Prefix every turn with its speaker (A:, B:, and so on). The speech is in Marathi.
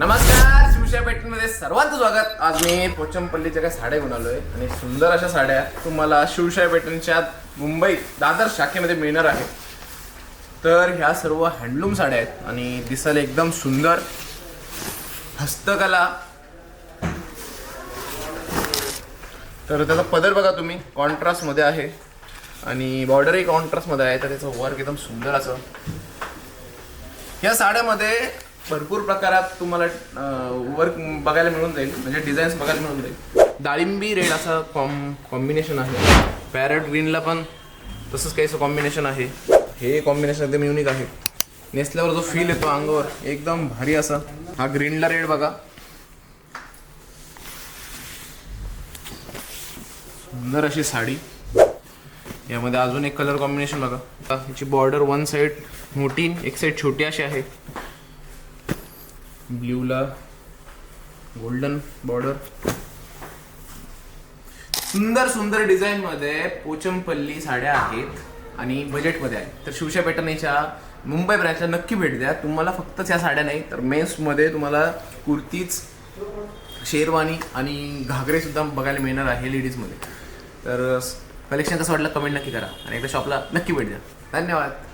A: नमस्कार शिवशाही पेटमध्ये सर्वांचं स्वागत. आज मी पोचमपल्लीच्या काही साड्या घेऊन आलोय आणि सुंदर अशा साड्या तुम्हाला शिवशाही पेटनच्या मुंबई दादर शाखेमध्ये मिळणार आहे. तर ह्या सर्व हँडलूम साड्या आहेत आणि दिसायला एकदम सुंदर हस्तकला. तर त्याचा पदर बघा तुम्ही कॉन्ट्रास्टमध्ये आहे आणि बॉर्डरही कॉन्ट्रास्टमध्ये आहे तर त्याचं वर्क एकदम सुंदर असं. या साड्यामध्ये भरपूर प्रकारात तुम्हाला वर्क बघायला मिळून जाईल. म्हणजे डिझाईन्स बघायला मिळून जाईल. डाळिंबी रेड असा कॉम कॉम्बिनेशन आहे. पॅरट ग्रीनला पण तसंच काहीचं कॉम्बिनेशन आहे. हे कॉम्बिनेशन एकदम युनिक आहे. नेसल्यावर जो फील येतो अंगावर एकदम भारी असा. हा ग्रीनला रेड बघा. सुंदर अशी साडी. यामध्ये अजून एक कलर कॉम्बिनेशन बघा. आता बॉर्डर वन साईड मोठी एक साईड छोटी अशी आहे. ब्ल्यूला गोल्डन बॉर्डर. सुंदर सुंदर डिझाईन मध्ये पोचमपल्ली साड्या आहेत आणि बजेटमध्ये आहेत. तर शिवशा पॅटर्नेच्या मुंबई ब्रँचला नक्की भेट द्या. तुम्हाला फक्तच ह्या साड्या नाही तर मेन्समध्ये तुम्हाला कुर्तीज शेरवानी आणि घागरे सुद्धा बघायला मिळणार आहे लेडीजमध्ये. तर कलेक्शन कसं वाटलं कमेंट नक्की करा आणि एकदा शॉपला नक्की भेट द्या. धन्यवाद.